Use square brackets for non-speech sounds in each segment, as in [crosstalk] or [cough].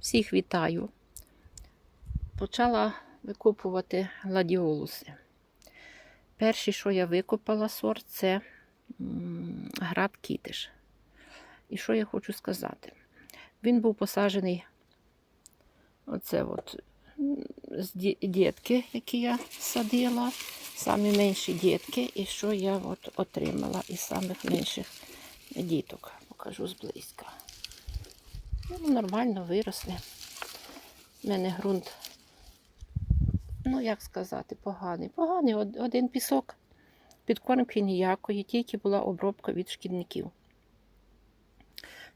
Всіх вітаю. Почала викопувати гладіолуси. Перший, що я викопала сорт, це град Кітиш. І що я хочу сказати? Він був посаджений оце от з дітки, які я садила, самі менші дітки, і що я от отримала із самих менших діток. Покажу зблизька. Ну, нормально виросли. У мене ґрунт, ну як сказати, поганий. Поганий один пісок, підкормки ніякої, тільки була обробка від шкідників.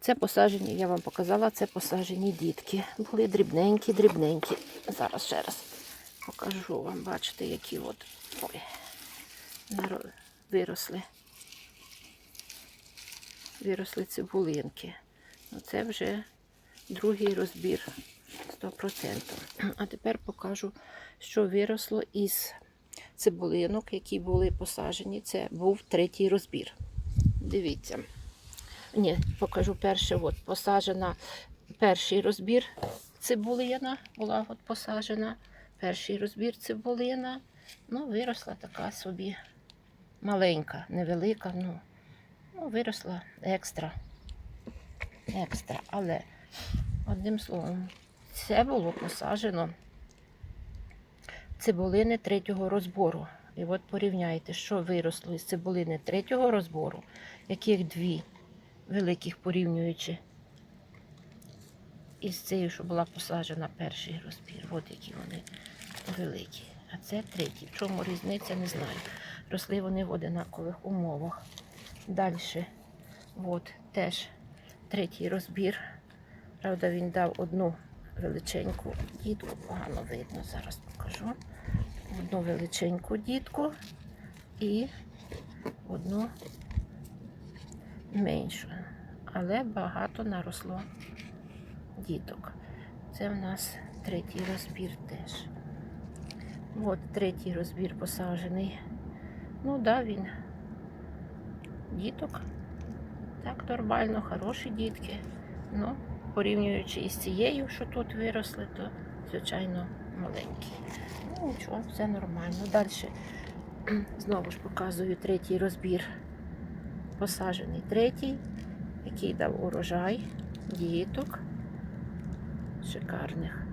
Це посаджені, я вам показала, це посаджені дітки. Були дрібненькі, дрібненькі. Зараз ще раз покажу вам, бачите, які от ой, виросли. Виросли цибулинки. Ну, це вже другий розбір 100%. А тепер покажу, що виросло із цибулинок, які були посаджені. Це був третій розбір. Дивіться. Ні, покажу перше. От посаджена перший розбір цибулина була от посаджена. Перший розбір цибулина. Ну, виросла така собі маленька, невелика. Ну, ну виросла екстра. Екстра. Але одним словом, це було посаджено цибулини третього розбору. І от порівняйте, що виросло із цибулини третього розбору, яких дві великих порівнюючи із цією, що була посаджена перший розбір. От які вони великі. А це третій. В чому різниця, не знаю. Росли вони в одинакових умовах. Далі, от теж третій розбір. Правда, він дав одну величеньку дітку, погано видно, зараз покажу. Одну величеньку дітку і одну меншу. Але багато наросло діток. Це в нас третій розбір теж. От третій розбір посаджений. Ну, да, він діток. Так, нормально, хороші дітки. Ну, порівнюючи із цією, що тут виросли, то, звичайно, маленькі. Ну, нічого, все нормально. Далі [clears throat] знову ж показую третій розбір. Посаджений третій, який дав урожай діток шикарних.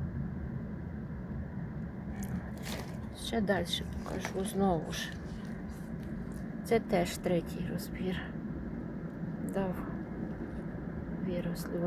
Ще далі покажу знову ж. Це теж третій розбір. Дав виросли.